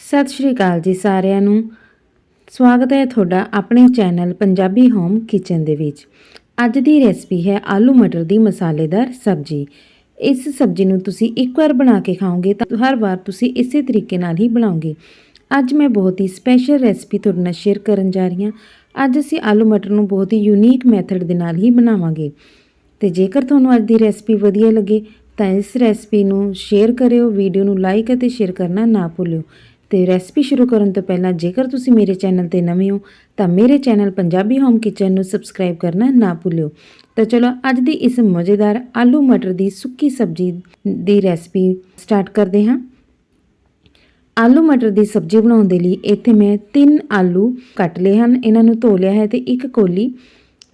ਸਤਿ ਸ਼੍ਰੀ ਅਕਾਲ ਜੀ ਸਾਰਿਆਂ ਨੂੰ। ਸਵਾਗਤ ਹੈ ਤੁਹਾਡਾ ਆਪਣੇ ਚੈਨਲ ਪੰਜਾਬੀ ਹੋਮ ਕਿਚਨ ਦੇ ਵਿੱਚ। ਅੱਜ ਦੀ ਰੈਸਪੀ ਹੈ ਆਲੂ ਮਟਰ ਦੀ ਮਸਾਲੇਦਾਰ ਸਬਜ਼ੀ। ਇਸ ਸਬਜ਼ੀ ਨੂੰ ਤੁਸੀਂ ਇੱਕ ਵਾਰ ਬਣਾ ਕੇ ਖਾਓਗੇ ਤਾਂ ਹਰ ਵਾਰ ਤੁਸੀਂ ਇਸੇ ਤਰੀਕੇ ਨਾਲ ਹੀ ਬਣਾਓਗੇ। ਅੱਜ ਮੈਂ ਬਹੁਤ ਹੀ ਸਪੈਸ਼ਲ ਰੈਸਪੀ ਤੁਹਾਡੇ ਨਾਲ ਸ਼ੇਅਰ ਕਰਨ ਜਾ ਰਹੀ ਹਾਂ। ਅੱਜ ਅਸੀਂ ਆਲੂ ਮਟਰ ਨੂੰ ਬਹੁਤ ਹੀ ਯੂਨੀਕ ਮੈਥਡ ਦੇ ਨਾਲ ਹੀ ਬਣਾਵਾਂਗੇ। ਤੇ ਜੇਕਰ ਤੁਹਾਨੂੰ ਅੱਜ ਦੀ ਰੈਸਪੀ ਵਧੀਆ ਲੱਗੇ ਤਾਂ ਇਸ ਰੈਸਪੀ ਨੂੰ ਸ਼ੇਅਰ ਕਰਿਓ ਵੀਡੀਓ ਨੂੰ ਲਾਈਕ ਅਤੇ ਸ਼ੇਅਰ ਕਰਨਾ ਨਾ ਭੁੱਲਿਓ। ਤੇ ਰੈਸਪੀ ਸ਼ੁਰੂ ਕਰਨ ਤੋਂ ਪਹਿਲਾਂ ਜੇਕਰ ਤੁਸੀਂ ਮੇਰੇ ਚੈਨਲ ਤੇ ਨਵੇਂ ਹੋ, ਤਾਂ ਮੇਰੇ ਚੈਨਲ ਪੰਜਾਬੀ ਹੋਮ ਕਿਚਨ ਨੂੰ ਸਬਸਕ੍ਰਾਈਬ ਕਰਨਾ ਨਾ ਭੁੱਲਿਓ। ਤਾਂ ਚਲੋ ਅੱਜ ਦੀ ਇਸ ਮਜ਼ੇਦਾਰ ਆਲੂ ਮਟਰ ਦੀ ਸੁੱਕੀ ਸਬਜ਼ੀ ਦੀ ਰੈਸਪੀ ਸਟਾਰਟ ਕਰਦੇ ਹਾਂ। ਆਲੂ ਮਟਰ ਦੀ ਸਬਜ਼ੀ ਬਣਾਉਣ ਦੇ ਲਈ ਇੱਥੇ ਮੈਂ 3 ਆਲੂ ਕੱਟ ਲਏ ਹਨ। ਇਹਨਾਂ ਨੂੰ ਧੋ ਲਿਆ ਹੈ ਤੇ ਇੱਕ ਕੋਲੀ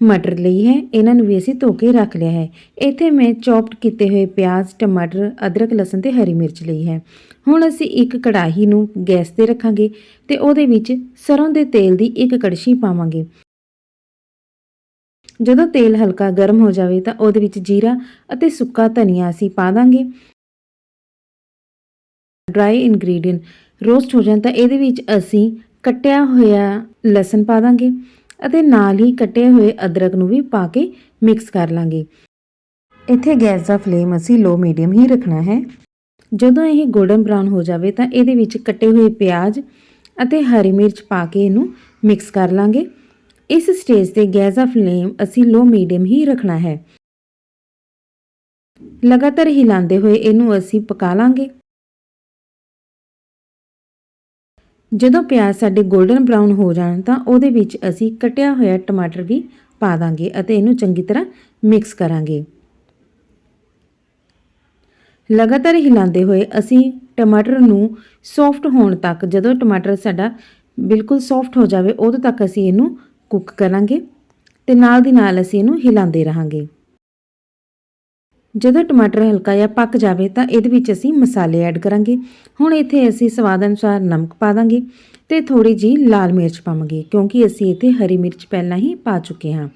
ਮਟਰ ਲਈ ਹੈ। ਇਹਨਾਂ ਨੂੰ ਵੀ ਅਸੀਂ ਧੋ ਕੇ ਰੱਖ ਲਿਆ ਹੈ। ਇੱਥੇ ਮੈਂ ਚੌਪਡ ਕੀਤੇ ਹੋਏ ਪਿਆਜ਼, ਟਮਾਟਰ, ਅਦਰਕ, ਲਸਣ ਤੇ ਹਰੀ ਮਿਰਚ ਲਈ ਹੈ। ਹੁਣ ਅਸੀਂ ਇੱਕ ਕੜਾਹੀ ਨੂੰ ਗੈਸ ਤੇ ਰੱਖਾਂਗੇ ਤੇ ਉਹਦੇ ਵਿੱਚ ਸਰੋਂ ਦੇ ਤੇਲ ਦੀ ਇੱਕ ਕੜਛੀ ਪਾਵਾਂਗੇ। ਜਦੋਂ ਤੇਲ ਹਲਕਾ ਗਰਮ ਹੋ ਜਾਵੇ ਤਾਂ ਉਹਦੇ ਵਿੱਚ ਜੀਰਾ ਅਤੇ ਸੁੱਕਾ ਧਨੀਆ ਅਸੀਂ ਪਾ ਦਾਂਗੇ। ਡਰਾਈ ਇਨਗਰੀਡੀਅੰਟ ਰੋਸਟ ਹੋ ਜਾਣ ਤਾਂ ਇਹਦੇ ਵਿੱਚ ਅਸੀਂ ਕੱਟਿਆ ਹੋਇਆ ਲਸਣ ਪਾ ਦਾਂਗੇ। ਅਤੇ ਨਾਲ ਹੀ ਕੱਟੇ ਹੋਏ ਅਦਰਕ ਨੂੰ ਵੀ ਪਾ ਕੇ ਮਿਕਸ ਕਰ ਲਾਂਗੇ। ਇੱਥੇ ਗੈਸ ਦਾ ਫਲੇਮ ਅਸੀਂ ਲੋ ਮੀਡੀਅਮ ਹੀ ਰੱਖਣਾ ਹੈ। ਜਦੋਂ ਇਹ 골ਡਨ ਬ੍ਰਾਊਨ ਹੋ ਜਾਵੇ ਤਾਂ ਇਹਦੇ ਵਿੱਚ ਕੱਟੇ ਹੋਏ ਪਿਆਜ਼ ਅਤੇ ਹਰੀ ਮਿਰਚ ਪਾ ਕੇ ਇਹਨੂੰ ਮਿਕਸ ਕਰ ਲਾਂਗੇ। ਇਸ ਸਟੇਜ ਤੇ ਗੈਸ ਦਾ ਫਲੇਮ ਅਸੀਂ ਲੋ ਮੀਡੀਅਮ ਹੀ ਰੱਖਣਾ ਹੈ। ਲਗਾਤਾਰ ਹਿਲਾਉਂਦੇ ਹੋਏ ਇਹਨੂੰ ਅਸੀਂ ਪਕਾ ਲਾਂਗੇ। ਜਦੋਂ ਪਿਆਜ਼ ਸਾਡੇ 골ਡਨ ਬ੍ਰਾਊਨ ਹੋ ਜਾਣ ਤਾਂ ਉਹਦੇ ਵਿੱਚ ਅਸੀਂ ਕਟਿਆ ਹੋਇਆ ਟਮਾਟਰ ਵੀ ਪਾ ਦਾਂਗੇ ਅਤੇ ਇਹਨੂੰ ਚੰਗੀ ਤਰ੍ਹਾਂ ਮਿਕਸ ਕਰਾਂਗੇ। ਲਗਾਤਾਰ ਹਿਲਾਉਂਦੇ ਹੋਏ ਅਸੀਂ ਟਮਾਟਰ ਨੂੰ ਸੌਫਟ ਹੋਣ ਤੱਕ, ਜਦੋਂ ਟਮਾਟਰ ਸਾਡਾ ਬਿਲਕੁਲ ਸੌਫਟ ਹੋ ਜਾਵੇ, ਉਦੋਂ ਤੱਕ ਅਸੀਂ ਇਹਨੂੰ ਕੁੱਕ ਕਰਾਂਗੇ ਤੇ ਨਾਲ ਦੀ ਨਾਲ ਅਸੀਂ ਇਹਨੂੰ ਹਿਲਾਉਂਦੇ ਰਹਾਂਗੇ। ਜਦੋਂ ਟਮਾਟਰ ਹਲਕਾ ਜਿਹਾ ਪੱਕ ਜਾਵੇ ਤਾਂ ਇਹਦੇ ਵਿੱਚ ਅਸੀਂ ਮਸਾਲੇ ਐਡ ਕਰਾਂਗੇ। ਹੁਣ ਇੱਥੇ ਅਸੀਂ ਸਵਾਦ ਅਨੁਸਾਰ ਨਮਕ ਪਾ ਦਾਂਗੇ ਤੇ ਥੋੜੀ ਜੀ ਲਾਲ ਮਿਰਚ ਪਾਵਾਂਗੇ, ਕਿਉਂਕਿ ਅਸੀਂ ਇੱਥੇ ਹਰੀ ਮਿਰਚ ਪਹਿਲਾਂ ਹੀ ਪਾ ਚੁੱਕੇ ਹਾਂ।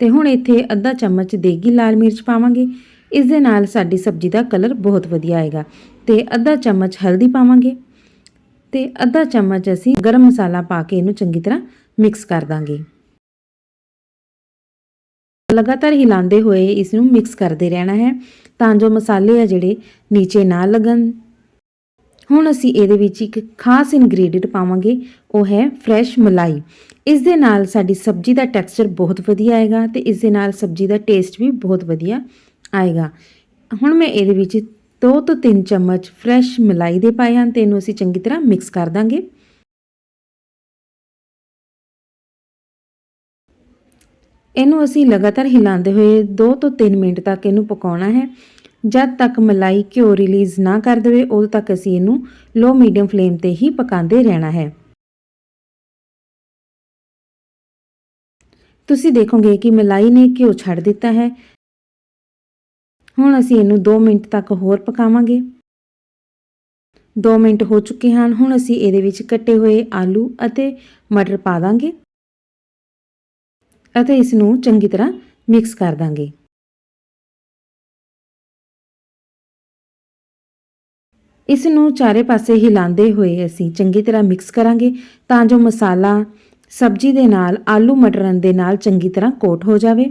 ਤੇ ਹੁਣ ਇੱਥੇ ਅੱਧਾ ਚਮਚ ਦੇਗੀ ਲਾਲ ਮਿਰਚ ਪਾਵਾਂਗੇ। ਇਸ ਦੇ ਨਾਲ ਸਾਡੀ ਸਬਜ਼ੀ ਦਾ ਕਲਰ ਬਹੁਤ ਵਧੀਆ ਆਏਗਾ ਤੇ ਅੱਧਾ ਚਮਚ ਹਲਦੀ ਪਾਵਾਂਗੇ ਤੇ ਅੱਧਾ ਚਮਚ ਅਸੀਂ ਗਰਮ ਮਸਾਲਾ ਪਾ ਕੇ ਇਹਨੂੰ ਚੰਗੀ ਤਰ੍ਹਾਂ ਮਿਕਸ ਕਰ ਦਾਂਗੇ। ਲਗਾਤਾਰ ਹਿਲਾਉਂਦੇ ਹੋਏ ਇਸ ਨੂੰ ਮਿਕਸ ਕਰਦੇ ਰਹਿਣਾ ਹੈ ਤਾਂ ਜੋ ਮਸਾਲੇ ਆ ਜਿਹੜੇ ਨੀਚੇ ਨਾ ਲੱਗਣ। ਹੁਣ ਅਸੀਂ ਇਹਦੇ ਵਿੱਚ ਇੱਕ ਖਾਸ ਇਨਗਰੀਡੀਅੰਟ ਪਾਵਾਂਗੇ, ਉਹ ਹੈ ਫਰੈਸ਼ ਮਲਾਈ। ਇਸ ਦੇ ਨਾਲ ਸਾਡੀ ਸਬਜ਼ੀ ਦਾ ਟੈਕਸਚਰ ਬਹੁਤ ਵਧੀਆ ਆਏਗਾ ਤੇ ਇਸ ਦੇ ਨਾਲ ਸਬਜ਼ੀ ਦਾ ਟੇਸਟ ਵੀ ਬਹੁਤ ਵਧੀਆ ਆਏਗਾ। ਹੁਣ ਮੈਂ ਇਹਦੇ ਵਿੱਚ 2 ਤੋਂ 3 ਚਮਚ ਫਰੈਸ਼ ਮਲਾਈ ਦੇ ਪਾਏ ਹਨ ਤੇ ਇਹਨੂੰ ਅਸੀਂ ਚੰਗੀ ਤਰ੍ਹਾਂ ਮਿਕਸ ਕਰ ਦਾਂਗੇ। ਇਹਨੂੰ ਅਸੀਂ ਲਗਾਤਾਰ ਹਿਲਾਉਂਦੇ ਹੋਏ 2 ਤੋਂ 3 ਮਿੰਟ ਤੱਕ ਇਹਨੂੰ ਪਕਾਉਣਾ ਹੈ। ਜਦ ਤੱਕ ਮਲਾਈ ਘਿਓ ਰਿਲੀਜ਼ ਨਾ ਕਰ ਦੇਵੇ, ਉਦੋਂ ਤੱਕ ਅਸੀਂ ਇਹਨੂੰ ਲੋ ਮੀਡੀਅਮ ਫਲੇਮ ਤੇ ਹੀ ਪਕਾਉਂਦੇ ਰਹਿਣਾ ਹੈ। ਤੁਸੀਂ ਦੇਖੋਗੇ ਕਿ ਮਲਾਈ ਨੇ ਘਿਓ ਛੱਡ ਦਿੱਤਾ ਹੈ। ਹੁਣ ਅਸੀਂ ਇਹਨੂੰ 2 ਮਿੰਟ ਤੱਕ ਹੋਰ ਪਕਾਵਾਂਗੇ। 2 ਮਿੰਟ ਹੋ ਚੁੱਕੇ ਹਨ, ਹੁਣ ਅਸੀਂ ਇਹਦੇ ਵਿੱਚ ਕੱਟੇ ਹੋਏ ਆਲੂ ਅਤੇ ਮਟਰ ਪਾ ਦਾਂਗੇ। ਅਤੇ ਇਸ ਨੂੰ ਚੰਗੀ ਤਰ੍ਹਾਂ ਮਿਕਸ ਕਰ ਦਾਂਗੇ। ਇਸ ਨੂੰ ਚਾਰੇ ਪਾਸੇ ਹਿਲਾਉਂਦੇ ਹੋਏ ਅਸੀਂ ਚੰਗੀ ਤਰ੍ਹਾਂ ਮਿਕਸ ਕਰਾਂਗੇ ਤਾਂ ਜੋ ਮਸਾਲਾ, ਸਬਜ਼ੀ ਦੇ ਨਾਲ, ਆਲੂ ਮਟਰਾਂ ਦੇ ਨਾਲ ਚੰਗੀ ਤਰ੍ਹਾਂ ਕੋਟ ਹੋ ਜਾਵੇ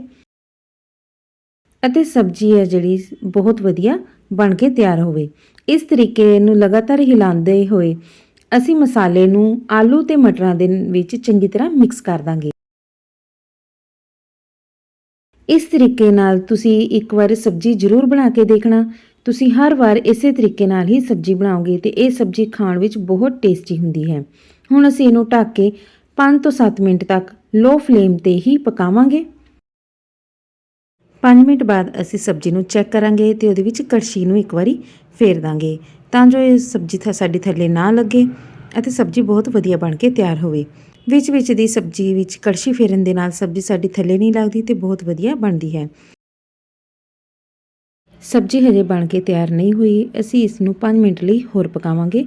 ਅਤੇ ਸਬਜ਼ੀ ਹੈ ਜਿਹੜੀ ਬਹੁਤ ਵਧੀਆ ਬਣ ਕੇ ਤਿਆਰ ਹੋਵੇ। ਇਸ ਤਰੀਕੇ ਨੂੰ ਲਗਾਤਾਰ ਹਿਲਾਉਂਦੇ ਹੋਏ ਅਸੀਂ ਮਸਾਲੇ ਨੂੰ ਆਲੂ ਤੇ ਮਟਰਾਂ ਦੇ ਵਿੱਚ ਚੰਗੀ ਤਰ੍ਹਾਂ ਮਿਕਸ ਕਰ ਦਾਂਗੇ। ਇਸ ਤਰੀਕੇ ਨਾਲ ਤੁਸੀਂ ਇੱਕ ਵਾਰ ਸਬਜ਼ੀ ਜ਼ਰੂਰ ਬਣਾ ਕੇ ਦੇਖਣਾ। ਤੁਸੀਂ ਹਰ ਵਾਰ ਇਸੇ ਤਰੀਕੇ ਨਾਲ ਹੀ ਸਬਜ਼ੀ ਬਣਾਓਗੇ ਤੇ ਇਹ ਸਬਜ਼ੀ ਖਾਣ ਵਿੱਚ ਬਹੁਤ ਟੇਸਟੀ ਹੁੰਦੀ ਹੈ। ਹੁਣ ਅਸੀਂ ਇਹਨੂੰ ਢੱਕ ਕੇ 5 ਤੋਂ 7 ਮਿੰਟ ਤੱਕ ਲੋ ਫਲੇਮ ਤੇ ਹੀ ਪਕਾਵਾਂਗੇ। 5 ਮਿੰਟ ਬਾਅਦ ਅਸੀਂ ਸਬਜ਼ੀ ਨੂੰ ਚੈੱਕ ਕਰਾਂਗੇ ਤੇ ਉਹਦੇ ਵਿੱਚ ਕੜਛੀ ਨੂੰ ਇੱਕ ਵਾਰੀ ਫੇਰ ਦਾਂਗੇ। ਤਾਂ ਜੋ ਇਹ ਸਬਜ਼ੀ ਥਾ, ਸਾਡੀ ਥੱਲੇ ਨਾ ਲੱਗੇ ਅਤੇ ਸਬਜ਼ੀ ਬਹੁਤ ਵਧੀਆ ਬਣ ਕੇ ਤਿਆਰ ਹੋਵੇ। ਵਿੱਚ ਵਿੱਚ ਦੀ ਸਬਜ਼ੀ ਵਿੱਚ ਕੜਛੀ ਫੇਰਨ ਦੇ ਨਾਲ ਸਬਜ਼ੀ ਸਾਡੀ ਥੱਲੇ ਨਹੀਂ ਲੱਗਦੀ ਤੇ ਬਹੁਤ ਵਧੀਆ ਬਣਦੀ ਹੈ। ਸਬਜ਼ੀ ਹਜੇ ਬਣ ਕੇ ਤਿਆਰ ਨਹੀਂ ਹੋਈ। ਅਸੀਂ ਇਸ ਨੂੰ 5 ਮਿੰਟ ਲਈ ਹੋਰ ਪਕਾਵਾਂਗੇ।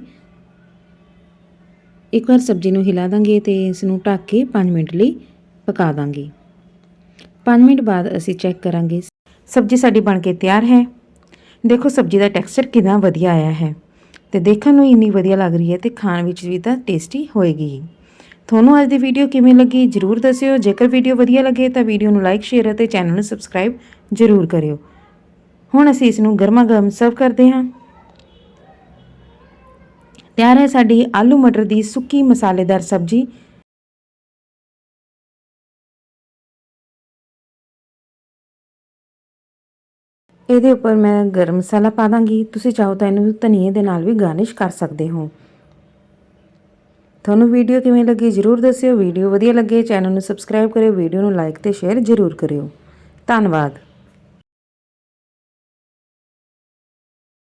ਇੱਕ ਵਾਰ ਸਬਜ਼ੀ ਨੂੰ ਹਿਲਾ ਦਾਂਗੇ ਤੇ ਇਸ ਨੂੰ ਢੱਕ ਕੇ 5 ਮਿੰਟ ਲਈ ਪਕਾ ਦਾਂਗੇ। 5 ਮਿੰਟ ਬਾਅਦ ਅਸੀਂ ਚੈੱਕ ਕਰਾਂਗੇ। ਸਬਜ਼ੀ ਸਾਡੀ ਬਣ ਕੇ ਤਿਆਰ ਹੈ। ਦੇਖੋ ਸਬਜ਼ੀ ਦਾ ਟੈਕਸਚਰ ਕਿੰਨਾ ਵਧੀਆ ਆਇਆ ਹੈ ਤੇ ਦੇਖਣ ਨੂੰ ਇੰਨੀ ਵਧੀਆ ਲੱਗ ਰਹੀ ਹੈ ਤੇ ਖਾਣ ਵਿੱਚ ਵੀ ਤਾਂ ਟੇਸਟੀ ਹੋਏਗੀ। ਤੁਹਾਨੂੰ ਅੱਜ ਦੀ ਵੀਡੀਓ ਕਿਵੇਂ ਲੱਗੀ ਜਰੂਰ ਦੱਸਿਓ। ਜੇਕਰ ਵੀਡੀਓ ਵਧੀਆ ਲੱਗੇ ਤਾਂ ਵੀਡੀਓ ਨੂੰ ਲਾਈਕ ਸ਼ੇਅਰ ਅਤੇ ਚੈਨਲ ਨੂੰ ਸਬਸਕ੍ਰਾਈਬ ਜਰੂਰ ਕਰਿਓ। ਹੁਣ ਅਸੀਂ ਇਸ ਨੂੰ ਗਰਮਾ ਗਰਮ ਸਰਵ ਕਰਦੇ ਹਾਂ। ਤਿਆਰ ਹੈ ਸਾਡੀ ਆਲੂ ਮਟਰ ਦੀ ਸੁੱਕੀ ਮਸਾਲੇਦਾਰ ਸਬਜ਼ੀ। ਇਹਦੇ ਉੱਪਰ ਮੈਂ ਗਰਮ ਮਸਾਲਾ ਪਾ ਦਾਂਗੀ। ਤੁਸੀਂ ਚਾਹੋ ਤਾਂ ਇਹਨੂੰ ਧਨੀਏ ਦੇ ਨਾਲ ਵੀ ਗਾਰਨਿਸ਼ ਕਰ ਸਕਦੇ ਹੋ। ਤੁਹਾਨੂੰ ਵੀਡੀਓ ਕਿਵੇਂ ਲੱਗੀ ਜਰੂਰ ਦੱਸਿਓ, ਵੀਡੀਓ ਵਧੀਆ ਲੱਗੇ ਚੈਨਲ ਨੂੰ ਸਬਸਕ੍ਰਾਈਬ ਕਰਿਓ, ਵੀਡੀਓ ਨੂੰ ਲਾਈਕ ਤੇ ਸ਼ੇਅਰ ਜਰੂਰ ਕਰਿਓ। ਧੰਨਵਾਦ।